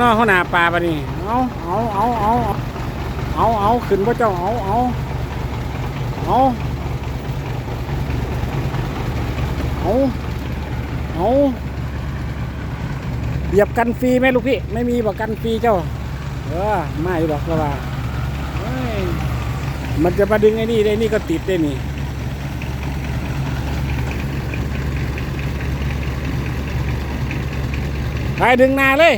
นอกหัวหนาปลาปะนี่ เอาเอาเอาเอาเอาเอาขึ้นพระเจ้า เอาเอาเอาเอาเอาเหยียบกันฟรีไหมลูกพี่ ไม่มีบอกกันฟรีเจ้า เออ ไม่หรอกก็ว่ามันจะมาดึงไอ้นี่ได้ นี่ก็ติดได้นี่ไปดึงหนาเลย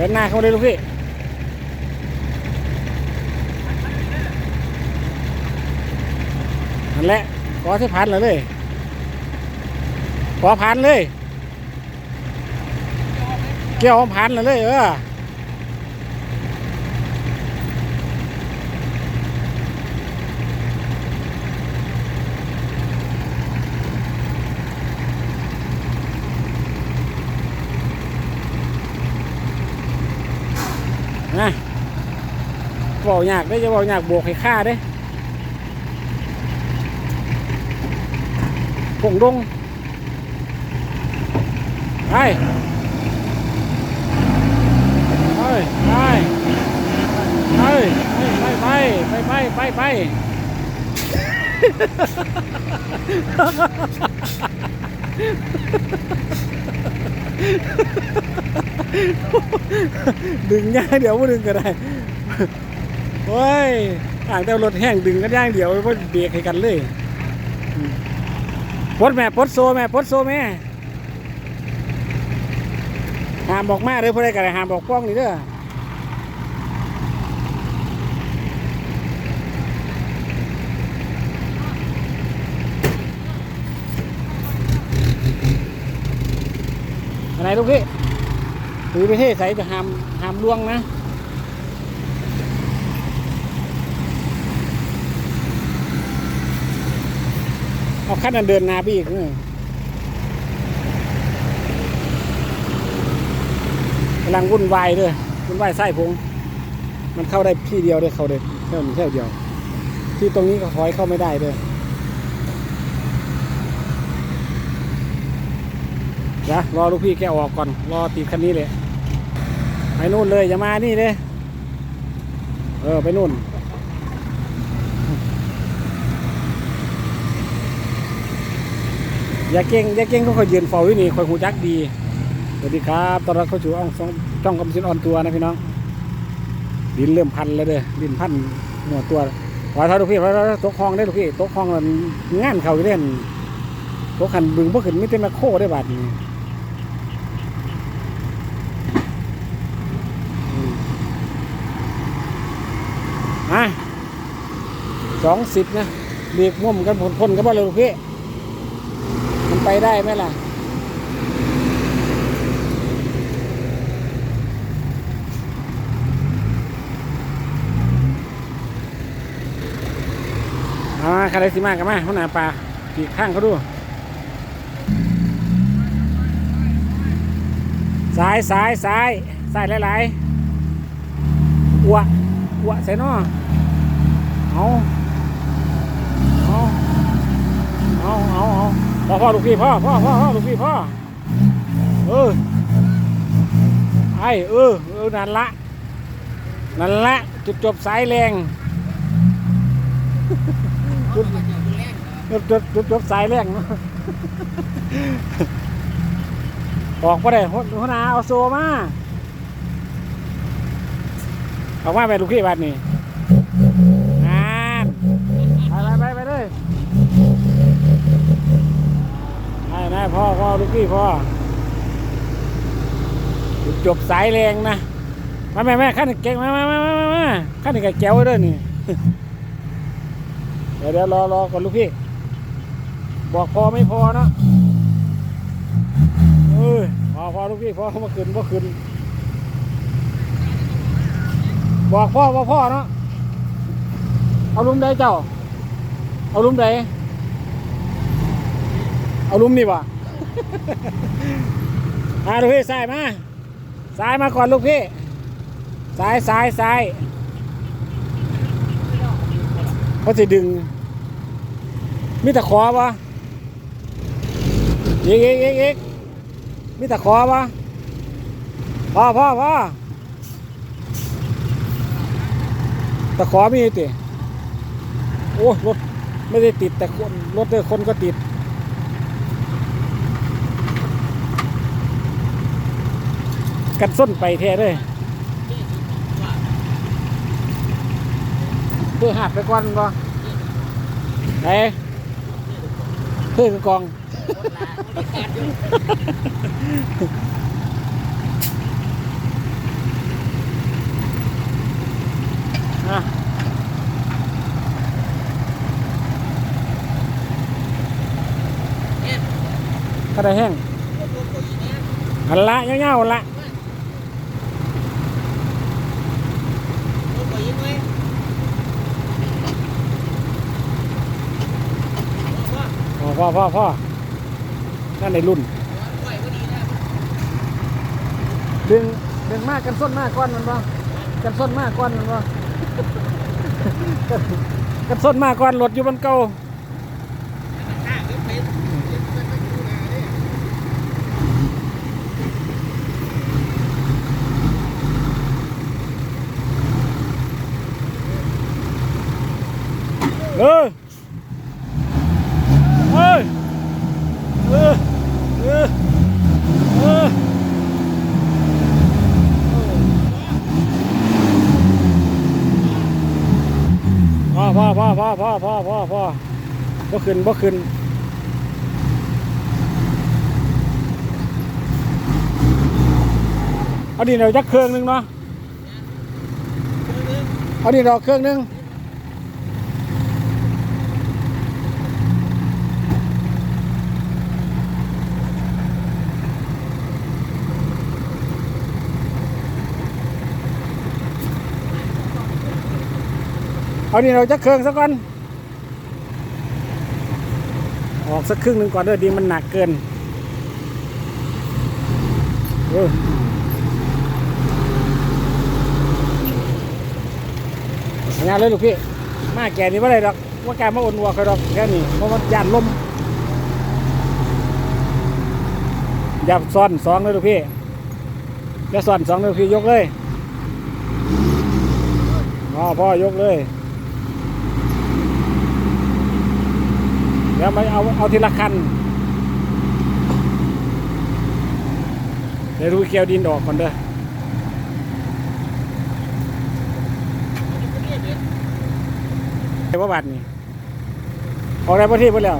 ดินหน้าเข้ามาเลยลูกพี่นั่นแหละขอที่พันเลยเลยขอพันเลย เกี่ยวพันเลยเลยเออ บอกยากได้อจะบอกยากบวกให้ค่าเด้ผงดงไปไปไปไปไปไปไปไปไปดึงย่างเดี๋ยวมาดึงก็ได้ โอ้ยอ่างแต่รถแห้งดึงกันย่างเดียวว่าเบรกให้กันเลยปดแม่ปดโซแม่ปดโซแม่หามบอกมาเด้อเพื่อนกันหามบอกป้องนี่เด้ออะไรลูกพี่ถือไปเทใส่จะหามหามล่วงนะ เอาขั้นนั้นเดินนาไปอีกเลยกำลังวุ่นวายเลยวุ่นวายไส้พงมันเข้าได้ที่เดียวได้เข้าได้แค่นี้แค่เดียว ที่ตรงนี้ก็ถอยเข้าไม่ได้เลยเดี๋ยวรอลูกพี่แกออกก่อน รอติดคันนี้เลยไปนู่นเลยอย่ามานี่เลยเออไปนู่น ยาเก่งยาเก่งเขาคอยยืนเฝ้าอยู่นี่คอยหูจักดีสวัสดีครับตอนรับเข้าสู่อ่องช่องช่องกำสินออนตัวนะพี่น้องดินเริ่มพันแล้วเด้อดินพันหัวตัวขอเท่าลูกพี่ขอเท่าตกคลองได้ลูกพี่ตกคลองมันงานเขาอยู่เด่นตกขันบึงบ่ขึ้นไม่เต็มมคโคได้บาดนี้อืมอะสองสิบนะเบียกม่วมกันพ่นกันบ่เลยลูกพี่ มันไปได้ไหมล่ะอามาคาราซิมากันมาหัวหน้าปลาปีกข้างเขาดูซ้ายซ้ายซ้ายซ้ายหลายๆอ้วอ้วใส่นอเอาเอาเอาเอาเอา พ่อพ่อลูกพี่พ่อพ่อพ่อพ่อลูกพี่พ่อเออไอเออเออนั่นละนั่นละจุดจบสายแรงจุดจุดจุดจุดจบสายแรงออกไปได้หัวหน้าเอาโซมาออกมาไปลูกพี่บัดนี้ไปไปไปไปเลย ได้ได้ พ่อพ่อลูกพี่พ่อจบสายแรงนะมาแม่แม่ขั้นเก่งมามามามามามาขั้นนี้ก็แก้วด้อนี่เดี๋ยวเดี๋ยวรอรอก่อนลูกพี่ บอกพอไม่พอนะเออพอพอลูกพี่พอเขามาขึ้นมาขึ้นบอกพ่อว่าพ่อเนาะเอาลุมใดเจ้า เอาลุมใด เอาลุมนี่วะมาลูกพี่สายมาสายมาก่อนลูกพี่สายสายสายเขาจะดึงมีต่ขอปะเอีกอีกอีกอีกมีตะขอปะพ่อพ่อพ่อตะขอมีติโอ้รถไม่ได้ติดแต่คนรถเด้อคนก็ติด กันส้นไปแท้เลยเพื่อหัดไปก่อนบ่ไหนเพื่อกกองอะได้แห้งหันละเงี้ยวๆหันละ พ่อพ่อพ่อนั่นในรุ่นดึงดึงมากกันส้นมากก้อนมันบ่กันส้นมากก้อนมันบ่กันส้นมากก้อนรถอยู่บนเก่าเออ พ่อพ่อพ่อพ่อพ่อพ่อพ่อบ่ขึ้นบ่ขึ้นอันนี้เราจักเครื่องนึงเนาะอันนี้เราเครื่องนึง เอาดินเราจักเครื่องซะก่อน ออกสักครึ่งหนึ่งก่อนเด้อดินมันหนักเกินเอองานเลยลูกพี่ มาแก่นี่ว่าไรดอกว่าแกมาอ่นวัวใครดอกแค่นี้เพราะมันยานลมอย่าซ้อนสองเลยลูกพี่อย่าซ้อนสองเลยลูกพี่ยกเลยพ่อพ่อยกเลย ดี๋ยวมาเอาเอาทีละคันเดี๋ยวดูเกลียวดินออกก่อนเด้อไอ้ว่าบัตรนี่ออกได้ประเทศไปแล้ว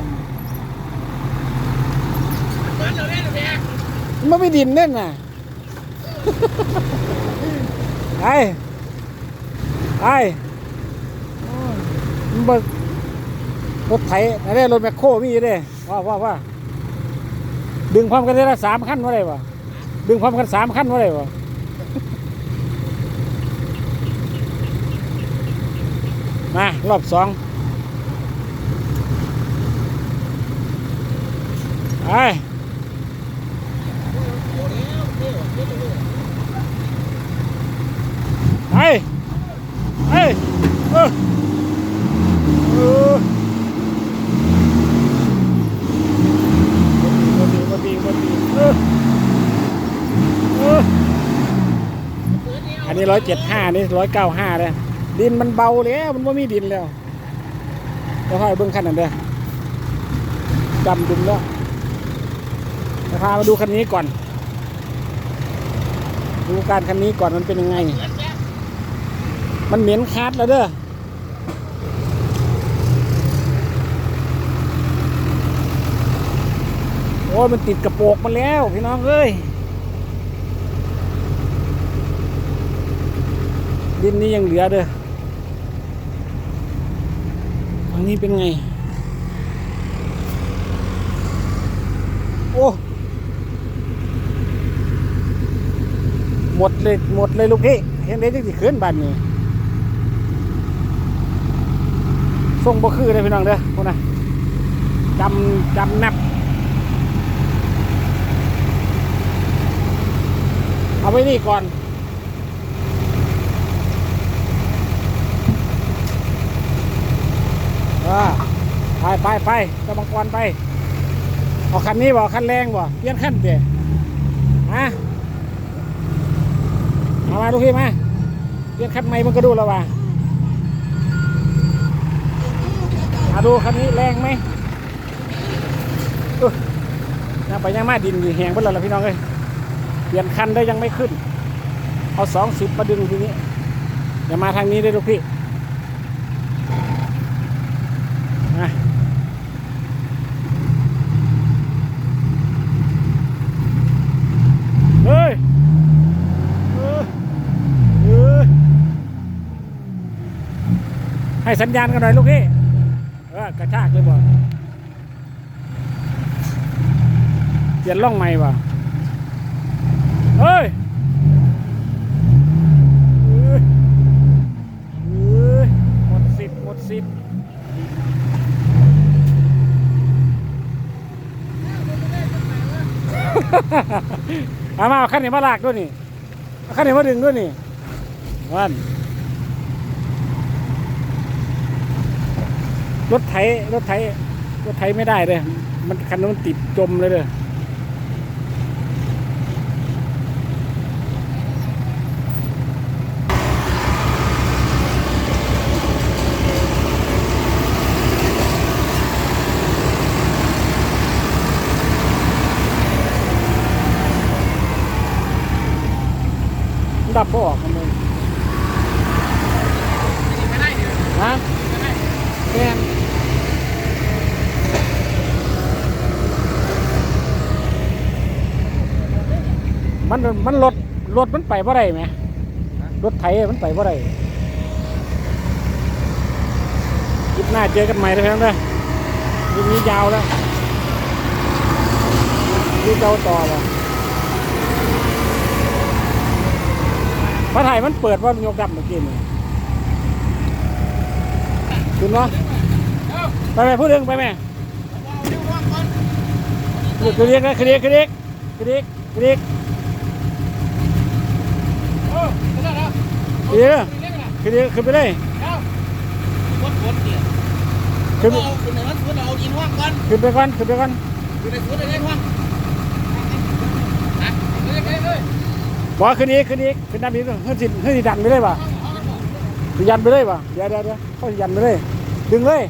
มันไม่ดินเน่นน่ะไอ้ไอ้มันเบิก รถไถอะไรรถแมคโครมีอยู่เด้ว่าว่าว่าดึงพร้อมกันได้ละสามขั้นว่าไรวะดึงพร้อมกันสามขั้นว่าไรวะมารอบสองไปไปไปเออเออ บดีบดีบดีเออเอออั นนี้ร้อยเจ็ดห้านี่ร้อยเก้าห้าเลยดินมันเบาแล้วมันไม่มีดินแล้วเดี๋ยวพาไปเบิ้งคันนั้นเด้อจำดุมแล้วเดี๋ยวพามาดูคันนี้ก่อน ดูการคันนี้ก่อนมันเป็นยังไง มันเหม็นคาดแล้วเด้อโอ้ยมันติดกระโปรงมาแล้วพี่น้องเอ้ย ดินนี้ยังเหลือเด้อฝั่งนี้เป็นไง โอ้ หมดเลยหมดเลยลูกพี่ เห็นได้จังสิขึ้นบ้านนี้ส่งบ่คือเลยพี่น้องเด้อพวกน่ะจำจำนับ เอาไว้นี่ก่อน อ่าไปไปไปตะบังกรไปเอาคันนี้บ่คันแรงบ่เปลี่ยนคันเดี๋ยมาเอามาลูกพี่มาเรียกคันใหม่มันก็ดูแล้วว่ะมาดูคันนี้แรงไหมยยังไปยังมาดินอยู่แหงเพิ่นแล้วล่ะพี่น้องเอ้ยเปลี่ยนคันได้ยังไม่ขึ้น เอาสองสิบมาดึงทีนี้อย่ามาทางนี้ได้ลูกพี่มาเฮ้ยเออเออ ให้สัญญาณกันหน่อยลูกพี่เออกระชากเลยบ่เปลี่ยนล่องใหม่บ่เฮ้ยเอ้ยเอ้ยหมดสิทธิ์หมดสิทธิ์เอามาเอาขั้นนี้มาลากด้วยนี่ขั้นนี้มาดึงด้วยนี่วัน รถไถรถไถรถไถไม่ได้เลย มันคันนั้นมันติดจมเลยเลยดับก็ออกมันเลยฮะแม่น มันมันรถรถมันไปบ่ได้ไหมรถไถมันไปบ่ได้คลิปหน้าเจอกันใหม่นะเพื่อนเด้อคลิปนี้ยาวแล้วนี่เจ้าต่อป่ะพระไทยมันเปิดว่ายกดับเมื่อกี้นี่คุณเนาะไปไหมพูดเรื่องไปไหมคือเรียกนะคือเรียกคือเรียกคือเรียกคือเรียกคือ เรียกคือเรียกขึ้นไปเลยขึ้นขึ้นไปก่อนขึ้นไปก่อนบอกขึ้นอีกขึ้นอีกขึ้นด้านนี้เฮ้ยสิเฮ้ยสิดันไปเลยป่ะสิยันไปเลยป่ะเดี๋ยวเดี๋ยวเดี๋ยวเขาสิยันไปเลยดึงเลย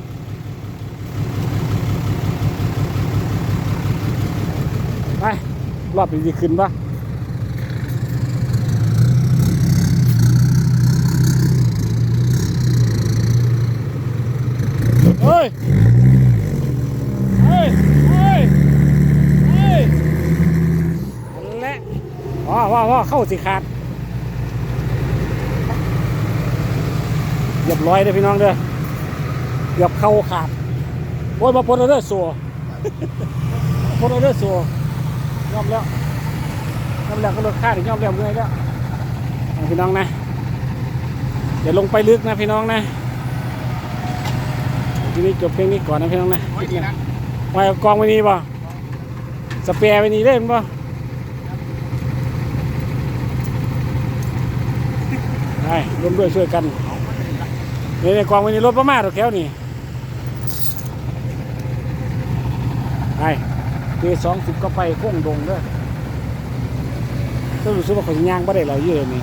ไปรอบนี้สิขึ้นป่ะเฮ้ยเฮ้ยเฮ้ยเฮ้ยนั่นแหละ ว้าวว้าวว้าวเข้าสิขาดเรียบร้อยเลยพี่น้องเด้อเกือบเข้าขาดโอ้ยมาปนเอาเด้อสัวปนเอาเด้อสัวยอมแล้วยอมแล้วก็ลดค่าถึงยอมแล้วเมื่อยแล้วเอาพี่น้องนะเดี๋ยวลงไปลึกนะพี่น้องนะทีนี้จบเพลงนี้ก่อนนะพี่น้องนะไว้เอากองไว้นี่ป่ะสเปรย์ไว้นี่ได้มั้ยป่ะ ไปร่วมด้วยช่วยกันนี่ในกองวันนี้รถประมาทหรอกแถวนี่ไปเดสองสิบก็ไปโค้งดงด้อต้องรู้สึกว่าขาจะย่างไม่ได้เราเยอะนี่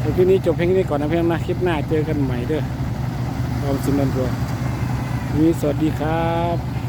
เดี๋ยวทีนี้จบเพลงนี้ก่อนนะเพื่อนนะคลิปหน้าเจอกันใหม่เด้อเราสินดันตัวนนี้สวัสดีครับ